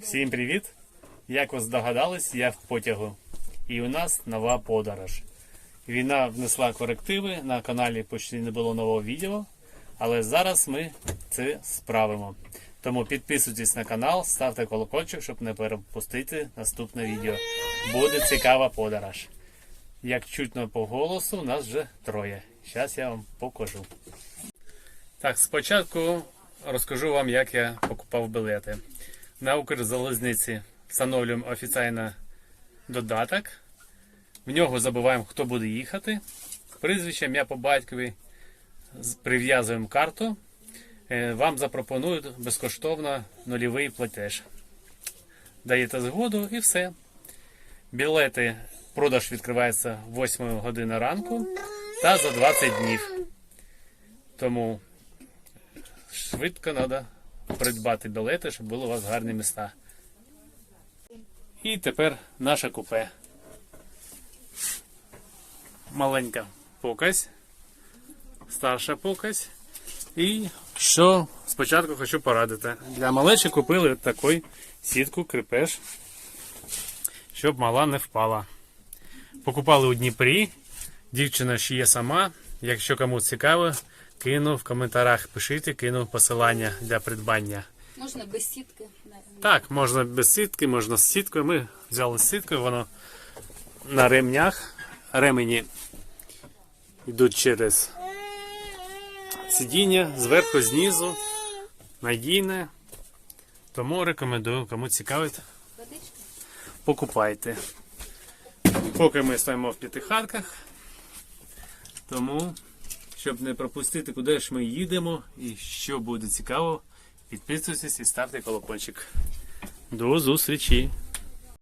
Всім привіт! Як ви здогадались, я в потягу. І у нас нова подорож. Війна внесла корективи, на каналі почти не було нового відео, але зараз ми це справимо. Тому підписуйтесь на канал, ставте колокольчик, щоб не перепустити наступне відео. Буде цікава подорож. Як чутно по голосу, нас вже троє. Зараз я вам покажу. Так, спочатку розкажу вам, як я покупав білети. На Укрзалізниці встановлюємо офіційно додаток. В нього забуваємо, хто буде їхати. Прізвище, ім'я по батькові. Прив'язуємо карту. Е, Вам запропонують безкоштовно нульовий платеж. Даєте згоду і все. Білети продаж відкривається 8 години ранку та за 20 днів. Тому швидко треба придбати білети, щоб були у вас гарні міста. І тепер наше купе. Маленька покась, старша покась. І що спочатку хочу порадити. Для малечі купили таку сітку крепеж, щоб мала не впала. Покупали у Дніпрі. Дівчина ще є сама. Якщо комусь цікаво, кину в коментарях, пишіть, кину посилання для придбання. Можна без сітки. Так, можна без сітки, можна з сіткою. Ми взяли з сіткою, воно на ремнях. Ремені йдуть через сидіння, зверху, знизу, надійне. Тому рекомендую, кому цікавить, покупайте. Поки ми стоїмо в п'ятихатках, тому, щоб не пропустити, куди ж ми їдемо і що буде цікаво, підписуйтесь і ставте колокольчик. До зустрічі!